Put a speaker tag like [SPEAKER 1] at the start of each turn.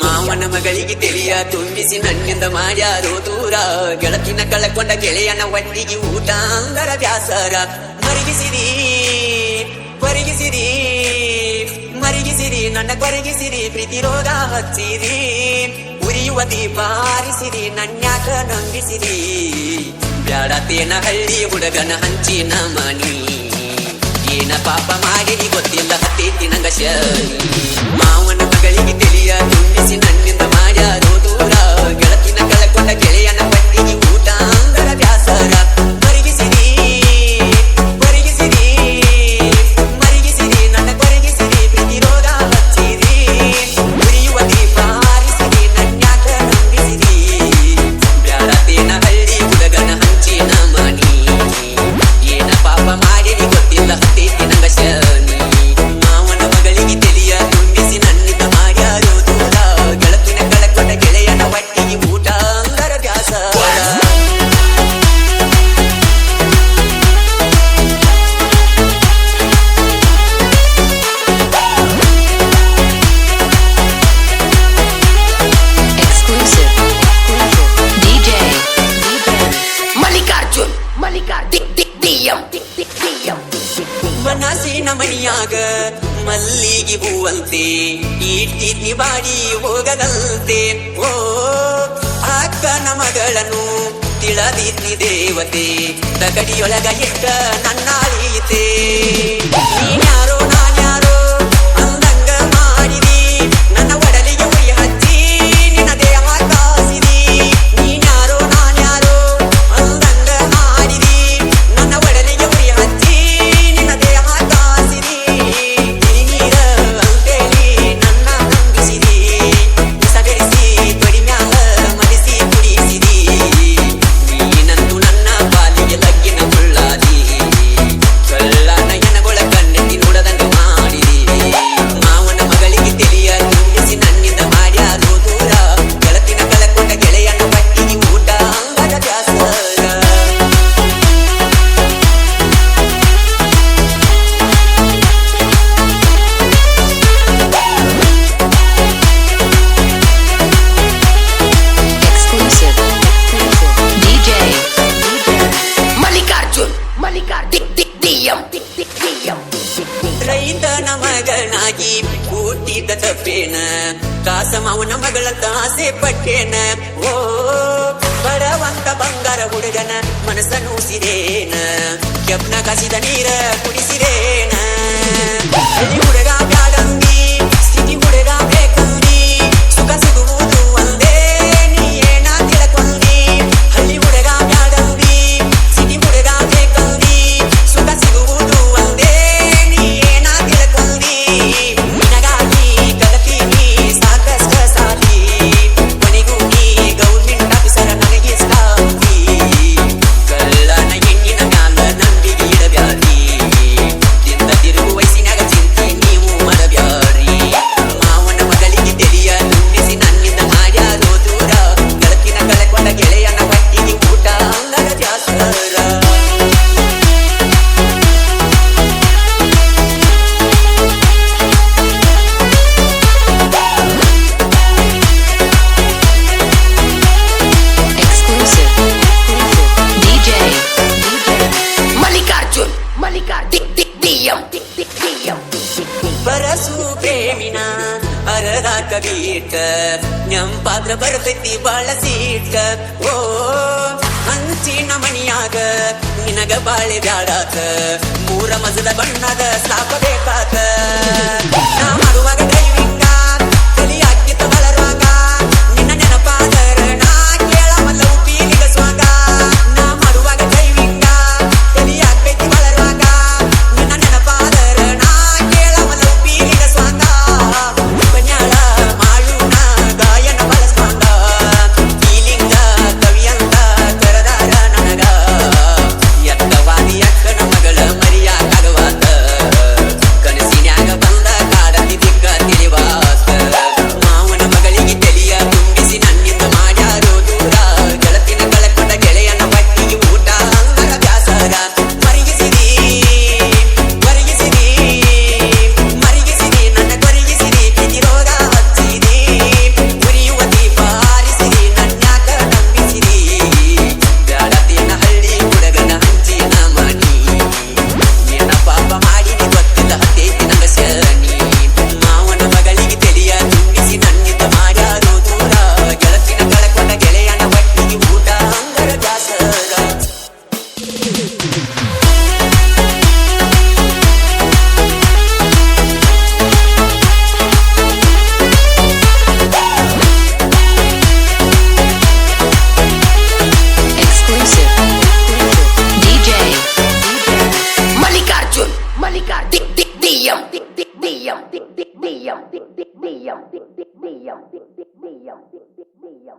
[SPEAKER 1] ಮಾವನ ಮಗಳಿಗೆ ತಿಳಿಯ ತುಂಬಿಸಿ ನನ್ನಿಂದ ಮಾಯಾರೋ ದೂರ ಗೆಳಕಿನ ಕಳಕೊಂಡ ಗೆಳೆಯನ ಒಟ್ಟಿಗೆ ಊಟ ಅಂದರ ವ್ಯಾಸರ ಮರಗಿಸಿರಿ ಪರಿಗಿಸಿರಿ ಮರಿಗಿಸಿರಿ ನನ್ನ ಕೊರಗಿಸಿರಿ ಪ್ರೀತಿ ಹಚ್ಚಿರಿ ಉರಿಯುವ ದೀಪ ಹಾರಿಸಿರಿ ನನ್ಯಾಕ ನಂಬಿಸಿರಿ ಬ್ಯಾಡತೇನ ಹಳ್ಳಿ ಹುಡುಗನ ಹಂಚಿನ ಮನೀ ಏನ ಪಾಪ ಮಾಗೆನಿ ಗೊತ್ತಿಲ್ಲ ಹತ್ತೈತಿ ನಂಗ ಮಾವನ ಮಗಳಿಗೆ ತಿಳಿಯ ತುಂಬಿಸಿ ನನ್ನಿಂದ ಮಾಡ್ಯಾರೋ ದೂರ. ಗೆಳತಿನ ಮನಸ್ಸಿನ ಮೈಯಾಗ ಮಲ್ಲಿಗೆ ಹೂವಂತೆ ಈಟಿ ಬಾಡಿ ಹೋಗದಂತೆ. ಓ ಅಕ್ಕನ ಮಗಳನ್ನು ತಿಳದಿದ್ದಿ ದೇವತೆ ತಗಡಿಯೊಳಗ ಎಷ್ಟ ನನ್ನ ಅಳಿಯಿತೆ ನೀನ್ಯಾರೋ ನಾನ್ಯಾರೋ ಇದ್ದ ತಪ್ಪೇನ ಕಾಸ ಮೌನ ಮಗಳ ತಾಸೆ ಪಟ್ಟೇನ ಓ ಬಡವಂತ ಬಂಗಾರ ಹುಡುಗನ ಮನಸ್ಸನ್ನು ಉಸಿರೇನ ಕೆಬ್ನ ಕಸಿದ ನೀರ ಕುಡಿಸಿರೇನ ಹುಡುಗ ಬ್ಯಾಡಂಗಿ ರಾಕ ಬೀಟ್ಕ ನಮ್ ಪಾತ್ರ ಬರ್ತೈತಿ ಬಾಳ ಸೀಟ್ಕ ಓ ಹಂಚಿನ ಮಣಿಯಾಗ ನಿನಗ ಬಾಳೆ ಬ್ಯಾಡಾಕ ಮೂರ ಮಜದ ಬಣ್ಣದ ಸ್ಲಾಪ
[SPEAKER 2] ಬೇಕು million, million, million.